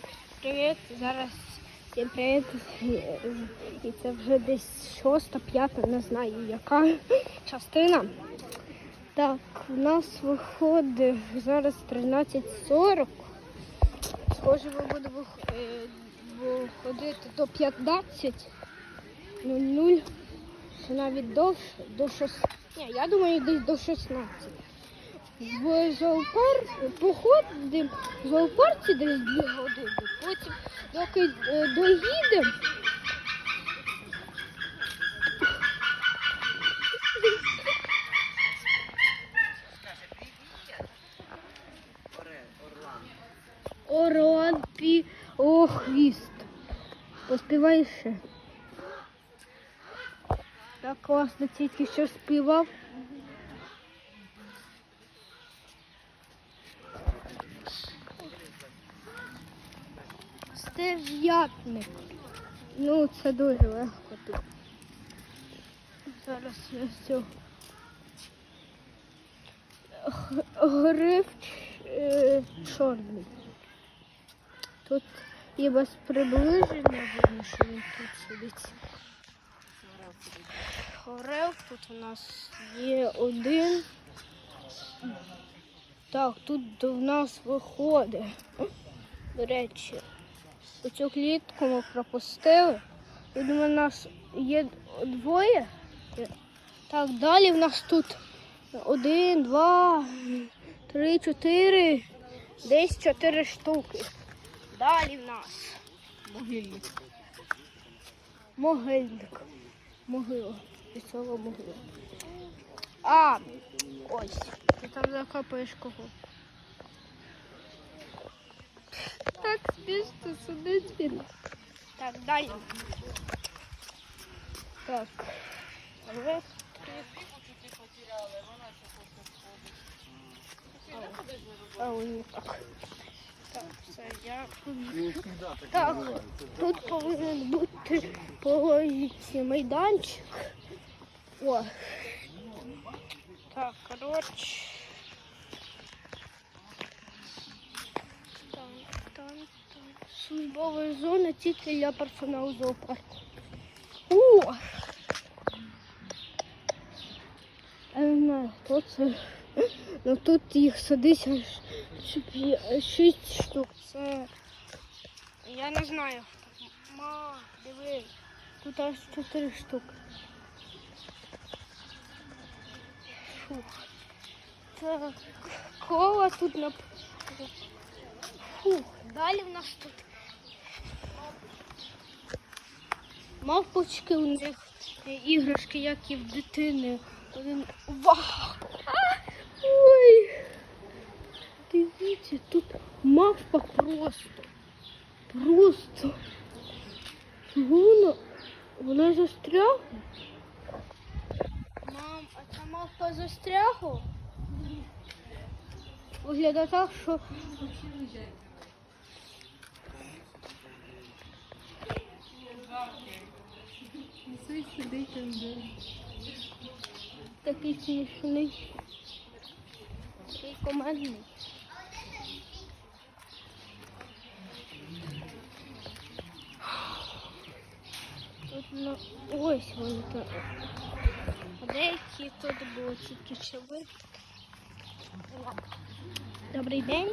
Так, привіт. Зараз всім привіт. І це вже десь шоста, п'ята, не знаю яка частина. Так, у нас виходить зараз 13.40. Схоже, ми будемо е, виходити до 15.00. Чи навіть довше, до 6. Ні, я думаю, десь до 16 в зоопарк походимо в зоопарці десь дві години. Потім, доки е, доїдемо, Оран пі о хвіст. Поспівай ще. Так класно тільки що співав. Стеж'ятник. Ну, це дуже легко тут. Зараз я все. Гриф чорний. Тут і без приближення видно, що він тут сидить. Орел тут у нас є один. Так, тут до нас виходить. До речі, оцю клітку ми пропустили. Тут у нас є двоє. Так, далі в нас тут один, два, три, чотири, десь чотири штуки. Далі в нас Могильник. могильник. Могила. Лісова могила. А, ось. Ти там закопаєш кого. Смішно сидить він. Так, далі. Так. Електрик. А, ой, так. Так, все, дякую. Так, тут повинен бути половиці майданчик. О. Так, коротше. Там, там, там. Службова зона тільки для персоналу зоопарку. О! Я не знаю, хто це. Ну тут їх садить аж ш- п'я- шість штук. Це я не знаю. Ма, диви. Тут аж чотири штуки. Фух. Так, кола тут на. Фух, далі в нас тут. Мавпочки у них іграшки, як і в дитини. Один. Вау! Ой! Дивіться, тут мавпа просто. Просто. Вона, вона застрягла. Мам, а ця мавпа застрягла? Виглядає так, що такий смішний. Такий командний. Тут на ось вони там. А Деякі тут було тільки що ви. Добрий день.